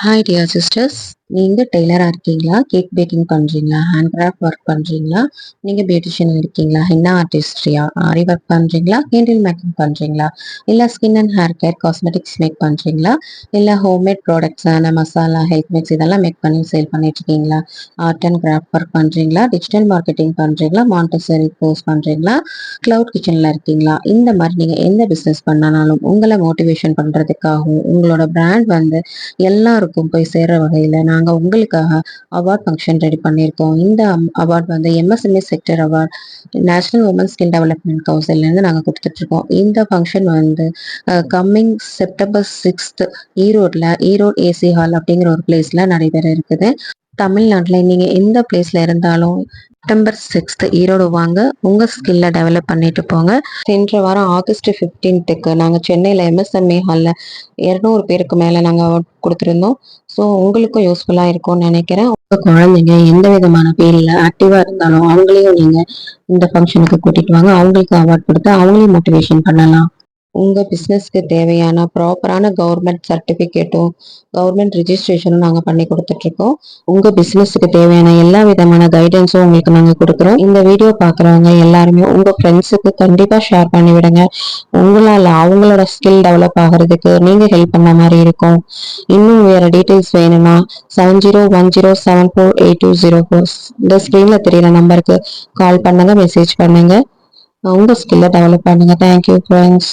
Hi dear sisters, நீங்கள் டெய்லராக இருக்கீங்களா? கேக் பேக்கிங் பண்ணுறீங்களா ஹேண்ட் கிராஃப்ட் ஒர்க் பண்ணுறீங்களா நீங்கள் பியூட்டிஷியன் இருக்கீங்களா? ஹென்னா ஆர்டிஸ்ட்ரியா? ஆரி ஒர்க் பண்ணுறீங்களா கேண்டில் மேக்கிங் பண்ணுறீங்களா இல்லை skin and hair care cosmetics make பண்ணுறீங்களா இல்லை ஹோம்மேட் ப்ராடக்ட்ஸான மசாலா ஹெல்த் மிக்ஸ் இதெல்லாம் மேக் பண்ணி சேல் பண்ணிட்டு இருக்கீங்களா ஆர்ட் அண்ட் கிராஃப்ட் ஒர்க் பண்ணுறீங்களா டிஜிட்டல் மார்க்கெட்டிங் பண்ணுறீங்களா மாண்டசரி கோர்ஸ் பண்ணுறீங்களா க்ளவுட் கிச்சனில் இருக்கீங்களா? இந்த மாதிரி நீங்கள் எந்த பிஸ்னஸ் பண்ணாலும் உங்களை மோட்டிவேஷன் பண்ணுறதுக்காகவும் உங்களோட பிராண்ட் வந்து எல்லாருக்கும் போய் சேர்ற வகையில் நாங்கள் உங்களுக்காக அவார்ட் ஃபங்க்ஷன் ரெடி பண்ணியிருக்கோம். இந்த அவார்ட் வந்து MSME sector award national woman skill development கவுன்சிலேருந்து நாங்கள் கொடுத்துட்ருக்கோம். இந்த ஃபங்க்ஷன் வந்து கம்மிங் செப்டம்பர் சிக்ஸ்த் ஈரோட்டில் ஈரோடு ஏசி ஹால் அப்படிங்கிற ஒரு பிளேஸில் நடைபெற இருக்குது. தமிழ்நாட்டில் நீங்கள் எந்த பிளேஸில் இருந்தாலும் செப்டம்பர் சிக்ஸ்த் ஈரோடு வாங்க. உங்கள் ஸ்கில்லை டெவலப் பண்ணிட்டு போங்க. சென்ற வாரம் ஆகஸ்ட் ஃபிஃப்டீன்த்துக்கு நாங்கள் சென்னையில் எம்எஸ்எம்ஏ ஹாலில் இரநூறு பேருக்கு மேலே நாங்கள் கொடுத்துருந்தோம். ஸோ உங்களுக்கும் யூஸ்ஃபுல்லாக இருக்கும்னு நினைக்கிறேன். உங்கள் குழந்தைங்க எந்த விதமான பேரில் ஆக்டிவாக இருந்தாலும் அவங்களையும் நீங்கள் இந்த ஃபங்க்ஷனுக்கு கூட்டிகிட்டு வாங்க. அவங்களுக்கு அவார்ட் கொடுத்து அவங்களையும் மோட்டிவேஷன் பண்ணலாம். உங்கள் பிஸ்னஸ்க்கு தேவையான ப்ராப்பரான கவர்மெண்ட் சர்டிஃபிகேட்டும் கவர்மெண்ட் ரிஜிஸ்ட்ரேஷனும் நாங்கள் பண்ணி கொடுத்துட்ருக்கோம். உங்கள் பிஸ்னஸுக்கு தேவையான எல்லா விதமான கைடன்ஸும் உங்களுக்கு நாங்கள் கொடுக்குறோம். இந்த வீடியோ பார்க்குறவங்க எல்லாருமே உங்கள் ஃப்ரெண்ட்ஸுக்கு கண்டிப்பாக ஷேர் பண்ணி விடுங்க உங்களால் அவங்களோட ஸ்கில் டெவலப் ஆகிறதுக்கு நீங்கள் ஹெல்ப் பண்ண மாதிரி இருக்கும். இன்னும் வேறு டீட்டெயில்ஸ் வேணும்னா seven zero one zero seven four eight two zero four இந்த ஸ்க்ரீனில் தெரியிற நம்பருக்கு கால் பண்ணுங்கள் மெசேஜ் பண்ணுங்கள் உங்கள் ஸ்கில்லை டெவலப் பண்ணுங்கள் தேங்க்யூ ஃப்ரெண்ட்ஸ்